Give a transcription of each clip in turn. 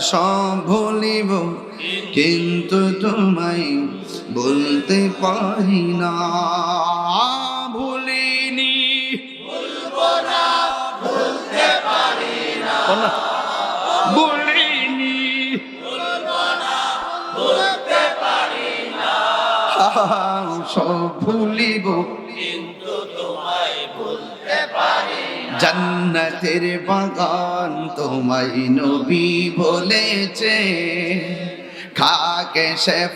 সব ভুলিব কিন্তু তোমায় বলতে পারি না। ভুলিনি। ভুলিনি। সব ভুলিব জান্নাতের বাগান তোমায় নবী বলেছে। খাকে সে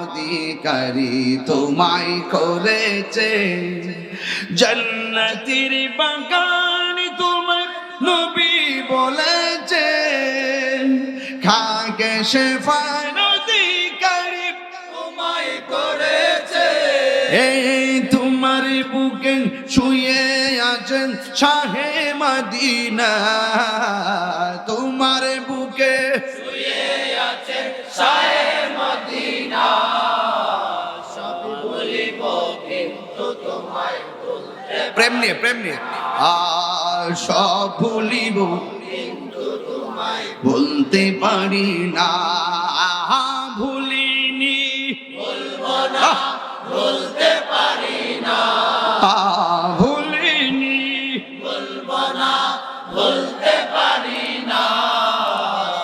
অধিকারী তোমায় করেছে। জান্নাতের বাগান তোমায় নবী বলেছে। খাকে সে অধিকারী তোমায় করেছে। এই তোমার বুকে শুয়ে আছেন শাহে মদিনা। তোমার বুকে প্রেম নিয়ে প্রেম নিয়ে। আর সব ভুলিব বলতে পারি না। ভুলিনি আহ,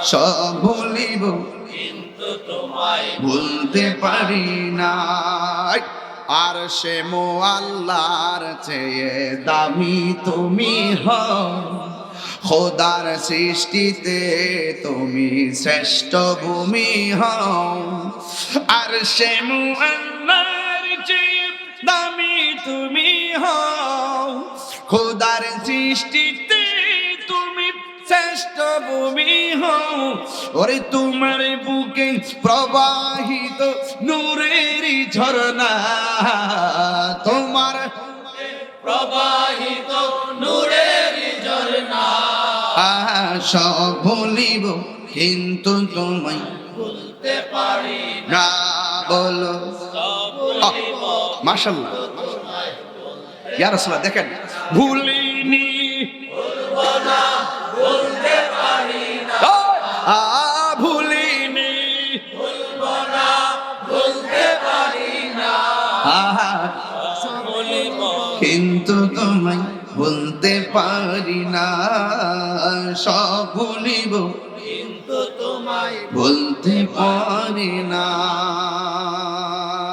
সব ভুলিব ভুলতে পারি না আর সে মো আল্লাহর চেয়ে দামি তুমি হও। খোদার সৃষ্টিতে তুমি শ্রেষ্ঠ ভূমি হও। আর সে মো আল্লাহর চেয়ে দামি তুমি হও। খোদার সৃষ্টিতে তুমি শ্রেষ্ঠ ভূমি হও। ওরে তোমার বুকে প্রবাহিত নূরের ঝরনা তোমার প্রবাহিত নূরের ঝরনা সব ভুলিব কিন্তু তোমায় বলতে পারি না। বলো। মাশাল্লাহ ইয়া রাসূলুল্লাহ, দেখেন। ভুলিনি। ভুলিনি। কিন্তু তোমায় ভুলতে পারি না, সব ভুলিব। কিন্তু তোমায় বলতে পারি না।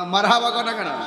মারহাবা কথা কেন?